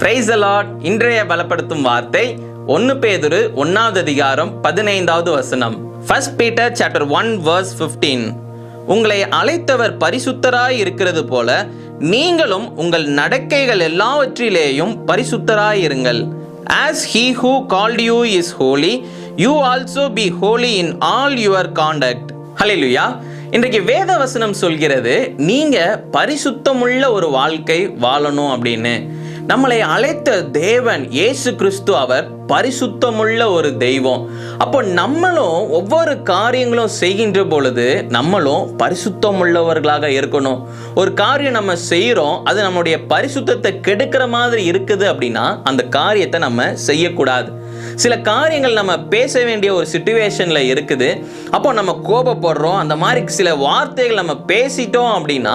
Price allot இன்றைய பலப்படுத்தும் வார்த்தை ஒன்னு பேதுரு ஒன்னாவது அதிகாரம் பதினைந்தாவது வசனம். First Peter chapter one verse 15 உங்களை அழைத்தவர் பரிசுத்தராய் இருக்கிறது போல நீங்களும் உங்கள் நடக்கைகள் எல்லாவற்றிலேயும் பரிசுத்தராய் இருங்கள். As he who called you is holy you also be holy in all your conduct hallelujah இன்றைக்கு வேத வசனம் சொல்கிறது நீங்கள் பரிசுத்தமுள்ள ஒரு வாழ்க்கை வாழணும் அப்படின்னு. நம்மளை அழைத்த தேவன் இயேசு கிறிஸ்து அவர் பரிசுத்தமுள்ள ஒரு தெய்வம். அப்போ நம்மளும் ஒவ்வொரு காரியங்களும் செய்கின்ற பொழுது நம்மளும் பரிசுத்தமுள்ளவர்களாக இருக்கணும். ஒரு காரியம் நம்ம செய்கிறோம் அது நம்முடைய பரிசுத்தத்தை கெடுக்கிற மாதிரி இருக்குது அப்படின்னா அந்த காரியத்தை நம்ம செய்யக்கூடாது. சில காரியங்கள் நம்ம பேச வேண்டிய ஒரு சுச்சுவேஷனில் இருக்குது. அப்போ நம்ம கோபப்படுறோம். அந்த மாதிரி சில வார்த்தைகள் நம்ம பேசிட்டோம் அப்படின்னா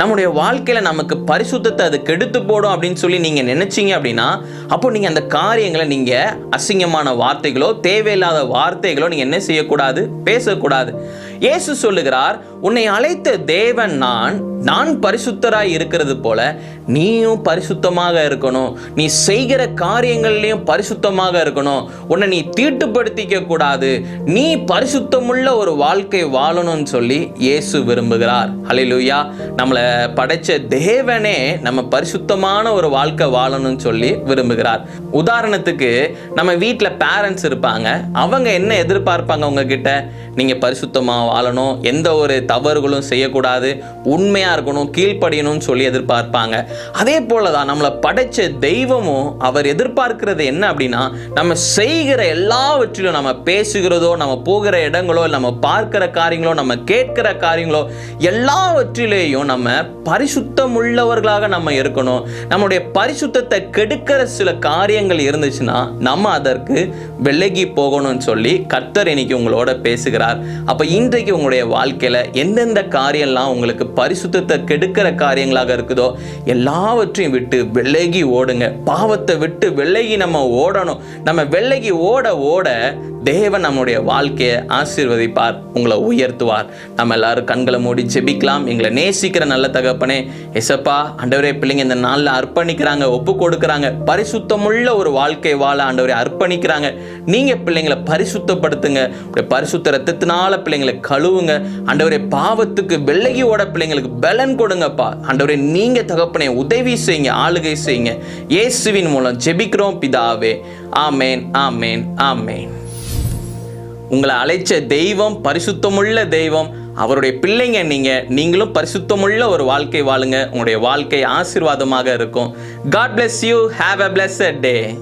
நம்முடைய வாழ்க்கையில் நமக்கு பரிசுத்தத்தை அது கெடுத்து போடும் அப்படின்னு சொல்லி நீங்கள் நினச்சிங்க அப்படின்னா அப்போ நீங்கள் அந்த காரியங்களை நீங்கள் அசிங்கமான வார்த்தைகளோ தேவையில்லாத வார்த்தைகளோ நீங்கள் என்ன செய்யக்கூடாது? பேசக்கூடாது. இயேசு சொல்லுகிறார் உன்னை அழைத்த தேவன் நான் நான் பரிசுத்தராய் இருக்கிறது போல நீயும் பரிசுத்தமாக இருக்கணும். நீ செய்கிற காரியங்கள்லையும் பரிசுத்தமாக இருக்கணும். உன்னை நீ தீட்டுப்படுத்திக்க கூடாது. நீ பரிசுத்தமுள்ள ஒரு வாழ்க்கை வாழணும்னு சொல்லி இயேசு விரும்புகிறார். ஹalleluya நம்மளை படைச்ச தேவனே நம்ம பரிசுத்தமான ஒரு வாழ்க்கை வாழணும்னு சொல்லி விரும்புகிறார். உதாரணத்துக்கு நம்ம வீட்டில் பேரண்ட்ஸ் இருப்பாங்க. அவங்க என்ன எதிர்பார்ப்பாங்க உங்ககிட்ட? நீங்கள் பரிசுத்தமாக வாழணும். எந்த ஒரு தவறுகளும் செய்யக்கூடாது. உண்மையாக இருக்கணும் கீழ்ப்படியணும்னு சொல்லி எதிர்பார்ப்பாங்க. அதே போல தான் நம்மளை படைச்ச தெய்வமும் அவர் எதிர்பார்க்கிறது என்ன அப்படின்னா நம்ம செய்கிற எல்லாவற்றிலும் நம்ம பேசுகிறதோ நம்ம போகிற இடங்களோ நம்ம பார்க்கிற காரியங்களோ நம்ம கேட்கிற காரியங்களோ எல்லாவற்றிலேயும் நம்ம பரிசுத்தம் உள்ளவர்களாக நம்ம இருக்கணும். நம்முடைய பரிசுத்தத்தை கெடுக்கிற சில காரியங்கள் இருந்துச்சுன்னா நம்ம அதற்கு விலகி போகணும்னு சொல்லி கர்த்தர் இன்னைக்கு உங்களோட பேசுகிறார். அப்ப இன்றைக்கு உங்களுடைய வாழ்க்கையில எந்தெந்த காரியம்லாம் உங்களுக்கு பரிசுத்தத்தை கெடுக்கிற காரியங்களாக இருக்குதோ எல்லாவற்றையும் விட்டு விலகி ஓடுங்க. பாவத்தை விட்டு விலகி நம்ம ஓடணும். நம்ம விலகி ஓட ஓட தேவன் நம்முடைய வாழ்க்கையை ஆசீர்வதிப்பார் உங்களை உயர்த்துவார். நம்ம எல்லாரும் கண்களை மூடி ஜெபிக்கலாம். எங்களை நேசிக்கிற நல்ல தகப்பனே எசப்பா ஆண்டவரே பிள்ளைங்க இந்த நாளில் அர்ப்பணிக்கிறாங்க ஒப்பு கொடுக்குறாங்க. பரிசுத்தமுள்ள ஒரு வாழ்க்கை வாழ ஆண்டவரை அர்ப்பணிக்கிறாங்க. நீங்கள் பிள்ளைங்களை பரிசுத்தப்படுத்துங்க. பரிசுத்த ரத்தத்தினால பிள்ளைங்களை கழுவுங்க. ஆண்டவரே பாவத்துக்கு வெள்ளகி ஓட பிள்ளைங்களுக்கு பலன் கொடுங்கப்பா. ஆண்டவரே நீங்கள் தகப்பனே உதவி செய்யுங்க ஆளுகை செய்யுங்க. இயேசுவின் மூலம் ஜெபிக்கிறோம் பிதாவே. ஆமேன் ஆமேன் ஆமேன். உங்களை அழைச்ச தெய்வம் பரிசுத்தமுள்ள தெய்வம். அவருடைய பிள்ளைங்க நீங்கள் நீங்களும் பரிசுத்தமுள்ள ஒரு வாழ்க்கை வாழுங்க. உங்களுடைய வாழ்க்கை ஆசீர்வாதமாக இருக்கும். God bless you have a blessed day